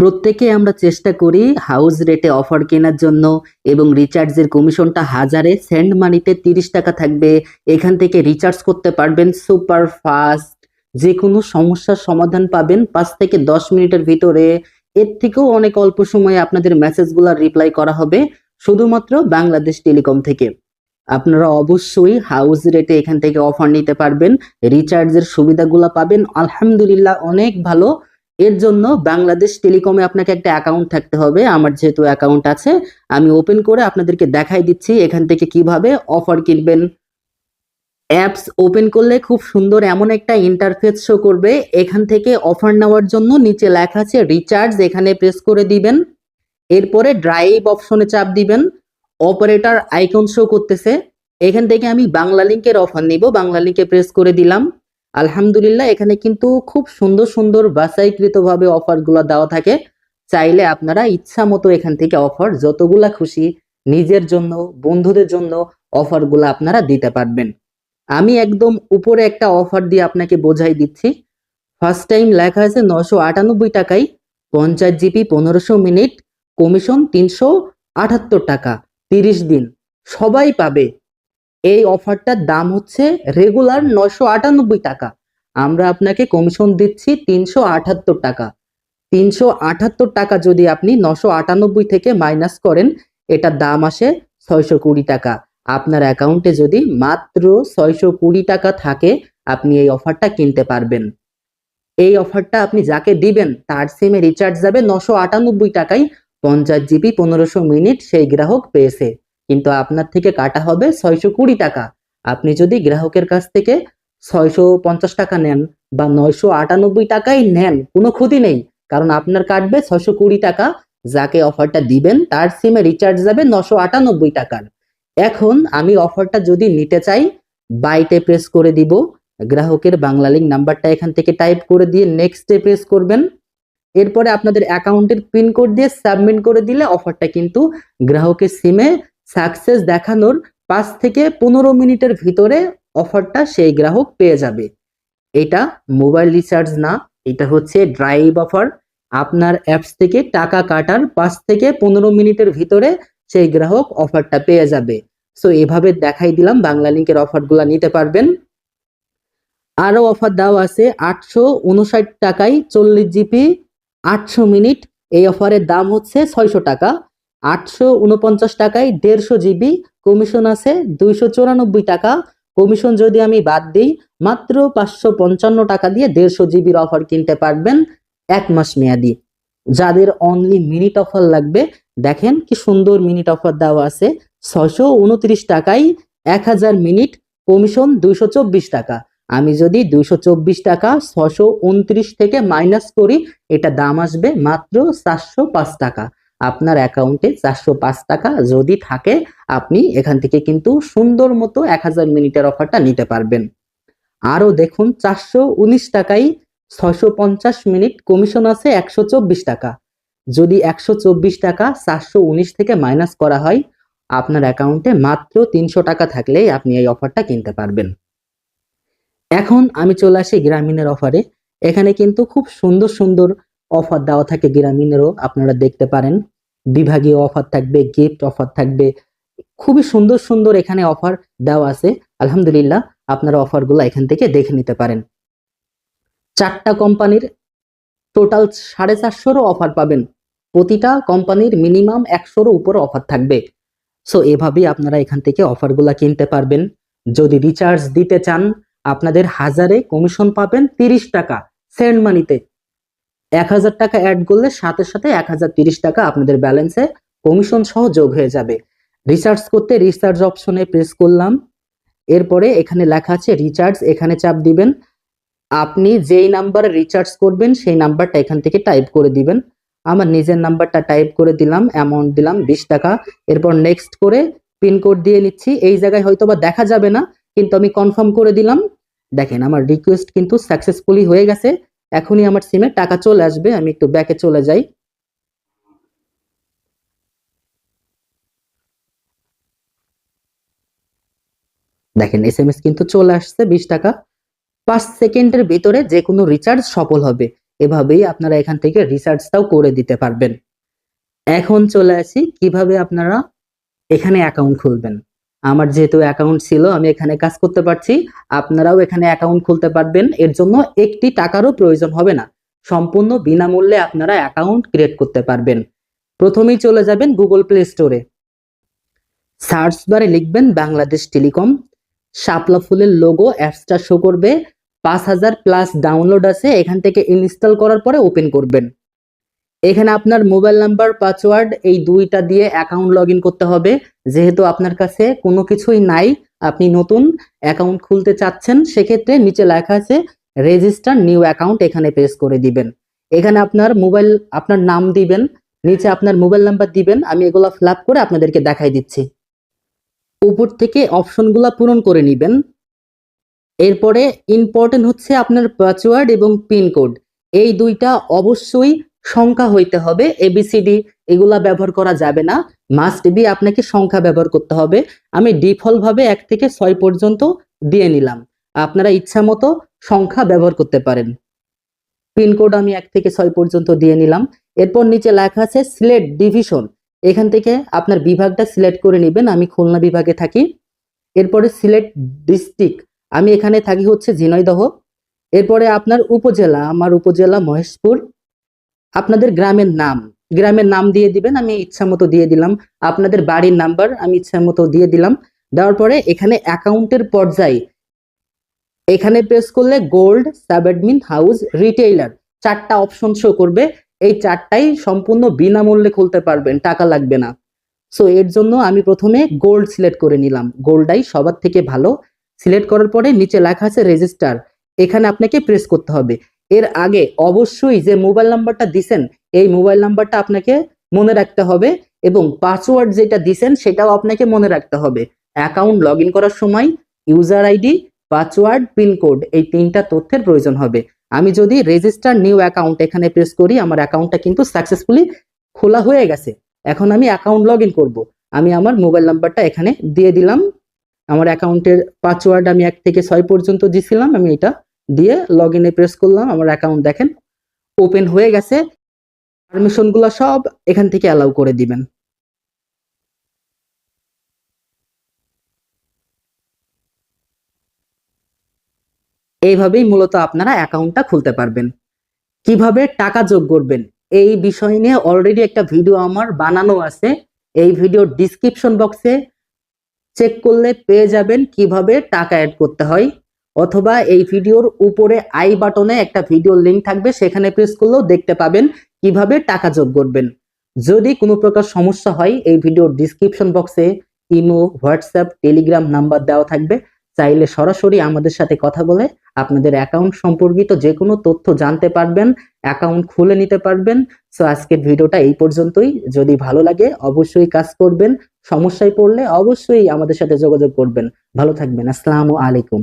প্রত্যেকে আমরা চেষ্টা করি হাউস রেটে অফার কেনার জন্য এবং রিচার্জের কমিশনটা হাজারে সেন্ড মানিতে তিরিশ টাকা থাকবে। এখান থেকে রিচার্জ করতে পারবেন সুপার ফাস্ট যে কোনো সমস্যার সমাধান পাবেন পাঁচ থেকে দশ মিনিটের ভিতরে। এর থেকেও অনেক অল্প সময়ে আপনাদের মেসেজগুলো রিপ্লাই করা হবে শুধুমাত্র বাংলাদেশ টেলিকম থেকে। আপনারা অবশ্যই হাউস রেটে এখান থেকে অফার নিতে পারবেন। রিচার্জের সুবিধাগুলো পাবেন। আলহামদুলিল্লাহ অনেক ভালো। এর জন্য বাংলাদেশ টেলিকমে আপনাকে একটা অ্যাকাউন্ট থাকতে হবে। আমার যেহেতু অ্যাকাউন্ট আছে, আমি ওপেন করে আপনাদেরকে দেখাই দিচ্ছি এখান থেকে কীভাবে অফার কিনবেন। অ্যাপস ওপেন করলে খুব সুন্দর এমন একটা ইন্টারফেস শো করবে। এখান থেকে অফার নেওয়ার জন্য নিচে লেখা আছে রিচার্জ এখানে প্রেস করে দিবেন। এরপরে ড্রাইভ অপশনে চাপ দিবেন। অপারেটর আইকন শো করতেছে। এখান থেকে আমি বাংলা লিঙ্কের অফার নিব। বাংলা লিঙ্কে প্রেস করে দিলাম। আলহামদুলিল্লাহ, এখানে কিন্তু খুব সুন্দর সুন্দর বাছাইকৃতভাবে অফারগুলো দেওয়া থাকে। চাইলে আপনারা ইচ্ছা মতো এখান থেকে অফার যতগুলা খুশি নিজের জন্য, বন্ধুদের জন্য অফারগুলো আপনারা দিতে পারবেন। আমি একদম উপরে একটা অফার দিয়ে আপনাকে বোঝাই দিচ্ছি। ফার্স্ট টাইম লেখা আছে নশো আটানব্বই টাকায় পঞ্চাশ জিবি পনেরোশো মিনিট কমিশন তিনশো আটাত্তর টাকা, তিরিশ দিন। সবাই পাবে। এই অফারটার দাম হচ্ছে রেগুলার নশো আটানব্বই টাকা। আমরা আপনাকে কমিশন দিচ্ছি তিনশো আটাত্তর টাকা। তিনশো আটাত্তর টাকা যদি আপনি নশো আটানব্বই থেকে মাইনাস করেন, এটার দাম আসে ছয়শো কুড়ি টাকা। আপনার অ্যাকাউন্টে যদি মাত্র ছয়শো কুড়ি টাকা থাকে, আপনি এই অফারটা কিনতে পারবেন। এই অফারটা আপনি যাকে দিবেন, তার সিমে রিচার্জ যাবে নশো আটানব্বই টাকায়। পঞ্চাশ জিবি পনেরোশো মিনিট সেই গ্রাহক পেয়েছে। কিন্তু আপনার থেকে কাটা হবে ছয়শো কুড়ি টাকা। আপনি যদি গ্রাহকের কাছ থেকে ছয়শো পঞ্চাশ টাকা নেন বা নয়শো আটানব্বই টাকাই নেন, কোনো ক্ষতি নেই। কারণ আপনার কাটবে ছয়শো কুড়ি টাকা, যাকে অফারটা দিবেন তার সিমে রিচার্জ যাবে নশো আটানব্বই টাকার। এখন আমি অফারটা যদি নিতে চাই বাইটে প্রেস করে দিব। গ্রাহকের বাংলা লিঙ্ক নাম্বারটা এখান থেকে টাইপ করে দিয়ে নেক্সটে প্রেস করবেন। এরপরে আপনাদের অ্যাকাউন্টের পিন কোড দিয়ে সাবমিট করে দিলে অফারটা কিন্তু গ্রাহকের সিমে সাকসেস দেখানোর পাঁচ থেকে পনেরো মিনিটের ভিতরে অফারটা সেই গ্রাহক পেয়ে যাবে। এটা মোবাইল রিচার্জ না, এটা হচ্ছে ড্রাইভ অফার আপনার অ্যাপস থেকে টাকা কাটার পাঁচ থেকে পনেরো মিনিটের ভিতরে সেই গ্রাহক অফারটা পেয়ে যাবে। সো এভাবে দেখাই দিলাম, বাংলা লিঙ্কের অফারগুলো নিতে পারবেন। আরও অফার দেওয়া আছে, আটশো উনষাট টাকায় চল্লিশ জিবি, আটশো মিনিট। এই অফারের দাম হচ্ছে ছয়শো টাকা। আটশো উনপঞ্চাশ টাকায় দেড়শো জিবি, কমিশন আছে দুইশো চুরানব্বই টাকা। কমিশন যদি আমি বাদ দিই, মাত্র পাঁচশো পঞ্চান্ন টাকা দিয়ে দেড়শো জিবির অফার কিনতে পারবেন এক মাস মেয়াদি। যাদের অনলি মিনিট অফার লাগবে, দেখেন কি সুন্দর মিনিট অফার দেওয়া আছে। ছয়শো উনত্রিশ টাকায় এক হাজার মিনিট কমিশন দুইশো চব্বিশ টাকা। আমি যদি দুইশো চব্বিশ টাকা ছশো উনত্রিশ থেকে মাইনাস করি, এটা দাম আসবে মাত্র চারশো পাঁচ টাকা। আপনার অ্যাকাউন্টে চারশো পাঁচ টাকা যদি থাকে, আপনি এখান থেকে কিন্তু সুন্দর মতো এক হাজার মিনিটের অফারটা নিতে পারবেন। আরও দেখুন, চারশো উনিশ টাকায় ছয়শো পঞ্চাশ মিনিট কমিশন আছে একশো চব্বিশ টাকা। যদি একশো চব্বিশ টাকা চারশো উনিশ থেকে মাইনাস করা হয়, আপনার অ্যাকাউন্টে মাত্র তিনশো টাকা থাকলেই আপনি এই অফারটা কিনতে পারবেন। এখন আমি চলে আসি গ্রামীণের অফারে। এখানে কিন্তু খুব সুন্দর সুন্দর অফার দেওয়া থাকে গ্রামীণেরও, আপনারা দেখতে পারেন। বিভাগীয় অফার থাকবে গিফট অফার থাকবে। খুবই সুন্দর সুন্দর এখানে অফার দেওয়া আছে। আলহামদুলিল্লাহ, আপনারা অফারগুলো এখান থেকে দেখে নিতে পারেন। চারটা কোম্পানির টোটাল সাড়ে চারশোরও অফার পাবেন। প্রতিটা কোম্পানির মিনিমাম একশোরও উপর অফার থাকবে। সো, এভাবেই আপনারা এখান থেকে অফারগুলো কিনতে পারবেন। যদি রিচার্জ দিতে চান, আপনাদের হাজারে কমিশন পাবেন তিরিশ টাকা। সেন্ড মানিতে এক হাজার টাকা অ্যাড করলে সাথে সাথে এক হাজার তিরিশ টাকা আপনাদের ব্যালেন্সে কমিশন সহ যোগ হয়ে যাবে। রিচার্জ করতে রিচার্জ অপশনে প্রেস করলাম। এরপরে এখানে লেখা আছে রিচার্জ এখানে চাপ দিবেন। আপনি যেই নাম্বারে রিচার্জ করবেন, সেই নাম্বারটা এখান থেকে টাইপ করে দিবেন। আমার নিজের নাম্বারটা টাইপ করে দিলাম অ্যামাউন্ট দিলাম, বিশ টাকা। এরপর নেক্সট করে পিনকোড দিয়ে নিচ্ছি। এই জায়গায় হয়তো বা দেখা যাবে না, কিন্তু আমি কনফার্ম করে দিলাম। দেখেন, আমার রিকোয়েস্ট কিন্তু সাকসেসফুলি হয়ে গেছে। এখনই আমার সিমে টাকা চলে আসবে, আমি একটু ব্যাকে চলে যাই। দেখেন এস এম এস কিন্তু চলে আসছে বিশ টাকা। পাঁচ সেকেন্ডের ভিতরে যে কোনো রিচার্জ সফল হবে। এভাবেই আপনারা এখান থেকে রিসার্চটাও করে দিতে পারবেন। এখন চলে আসি, কীভাবে আপনারা এখানে অ্যাকাউন্ট খুলবেন। আমার যেহেতু অ্যাকাউন্ট ছিল, আমি এখানে কাজ করতে পারছি। আপনারাও এখানে অ্যাকাউন্ট খুলতে পারবেন। এর জন্য একটি টাকারও প্রয়োজন হবে না। সম্পূর্ণ বিনামূল্যে আপনারা অ্যাকাউন্ট ক্রিয়েট করতে পারবেন। প্রথমেই চলে যাবেন গুগল প্লে স্টোরে সার্চ বারে লিখবেন বাংলাদেশ টেলিকম। শাপলা ফুলের লোগো অ্যাপসটা শো করবে। পাঁচ হাজার প্লাস ডাউনলোড আছে। এখান থেকে ইনস্টল করার পরে ওপেন করবেন। এখানে আপনার মোবাইল নাম্বার, পাসওয়ার্ড এই দুইটা দিয়ে অ্যাকাউন্ট লগ করতে হবে। যেহেতু আপনার কাছে কোনো কিছুই নাই, আপনি নতুন অ্যাকাউন্ট খুলতে চাচ্ছেন, সেক্ষেত্রে নিচে লেখা আছে রেজিস্টার নিউ অ্যাকাউন্ট এখানে প্রেস করে দিবেন। এখানে আপনার মোবাইল, আপনার নাম দিবেন, নিচে আপনার মোবাইল নাম্বার দিবেন, আমি এগুলো ফিল করে আপনাদেরকে দেখাই দিচ্ছি। উপর থেকে অপশনগুলো পূরণ করে নেবেন। এরপরে ইম্পর্টেন্ট হচ্ছে আপনার পাসওয়ার্ড এবং পিনকোড এই দুইটা অবশ্যই সংখ্যা হইতে হবে এবিসিডি এগুলা ব্যবহার করা যাবে না। মাস্ট বি আপনাকে সংখ্যা ব্যবহার করতে হবে। আমি ডিফল্ট ভাবে এক থেকে ছয় পর্যন্ত দিয়ে নিলাম। আপনারা ইচ্ছা মতো সংখ্যা ব্যবহার করতে পারেন। পিনকোড আমি এক থেকে ছয় পর্যন্ত দিয়ে নিলাম। এরপর নিচে লেখা আছে সিলেট ডিভিশন এখান থেকে আপনার বিভাগটা সিলেক্ট করে নেবেন। আমি খুলনা বিভাগে থাকি। এরপরে সিলেট ডিস্ট্রিক্ট আমি এখানে থাকি হচ্ছে ঝিনাইদহ। এরপরে আপনার উপজেলা, আমার উপজেলা মহেশপুর। আপনাদের গ্রামের নাম গ্রামের নাম দিয়ে দিবেন, আমি ইচ্ছা মতো দিয়ে দিলাম। আপনাদের বাড়ির নাম্বার, আমি ইচ্ছা মতো দিয়ে দিলাম। দেওয়ার পরে এখানে অ্যাকাউন্টের পর্যায়ে, এখানে প্রেস করলে গোল্ড সাবঅ্যাডমিন হাউস রিটেইলার চারটা অপশন শো করবে। এই চারটাই সম্পূর্ণ বিনামূল্যে খুলতে পারবেন, টাকা লাগবে না। সো এর জন্য আমি প্রথমে গোল্ড সিলেক্ট করে নিলাম। গোল্ডাই সবার থেকে ভালো। সিলেক্ট করার পরে নিচে লেখা আছে রেজিস্টার এখানে আপনাকে প্রেস করতে হবে। এর আগে অবশ্যই যে মোবাইল নাম্বারটা দিছেন, এই মোবাইল নাম্বারটা আপনাকে মনে রাখতে হবে এবং পাসওয়ার্ড যেটা দিছেন সেটাও আপনাকে মনে রাখতে হবে। অ্যাকাউন্ট লগ করার সময় ইউজার আইডি পাসওয়ার্ড পিনকোড এই তিনটা তথ্যের প্রয়োজন হবে। আমি যদি রেজিস্টার নিউ অ্যাকাউন্ট এখানে প্রেস করি, আমার অ্যাকাউন্টটা কিন্তু সাকসেসফুলি খোলা হয়ে গেছে। এখন আমি অ্যাকাউন্ট লগ করব। আমি আমার মোবাইল নাম্বারটা এখানে দিয়ে দিলাম। আমার অ্যাকাউন্টের পাসওয়ার্ড আমি এক থেকে ছয় পর্যন্ত দিছিলাম, আমি এটা দিয়ে লগ ইনে প্রেস করলাম, আমার অ্যাকাউন্ট দেখেন ওপেন হয়ে গেছে। পারমিশনগুলো সব এখান থেকে অ্যালাউ করে দিবেন। এইভাবেই মূলত আপনারা অ্যাকাউন্টটা খুলতে পারবেন। কীভাবে টাকা যোগ করবেন, এই বিষয় নিয়ে অলরেডি একটা ভিডিও আমার বানানো আছে। এই ভিডিওর ডিসক্রিপশন বক্সে চেক করলে পেয়ে যাবেন কীভাবে টাকা অ্যাড করতে হয়। অথবা এই ভিডিওর উপরে আই বাটনে একটা ভিডিও লিংক থাকবে, সেখানে প্রেস করলেও দেখতে পাবেন কীভাবে টাকা যোগ করবেন। যদি কোনো প্রকার সমস্যা হয়, এই ভিডিওর ডিসক্রিপশন বক্সে ইমো, হোয়াটসঅ্যাপ, টেলিগ্রাম নাম্বার দেওয়া থাকবে। চাইলে সরাসরি আমাদের সাথে কথা বলে আপনাদের অ্যাকাউন্ট সম্পর্কিত যে কোনো তথ্য জানতে পারবেন, অ্যাকাউন্ট খুলে নিতে পারবেন। সো আজকের ভিডিওটা এই পর্যন্তই। যদি ভালো লাগে, অবশ্যই কাজ করবেন। সমস্যায় পড়লে অবশ্যই আমাদের সাথে যোগাযোগ করবেন। ভালো থাকবেন। আসসালামু আলাইকুম।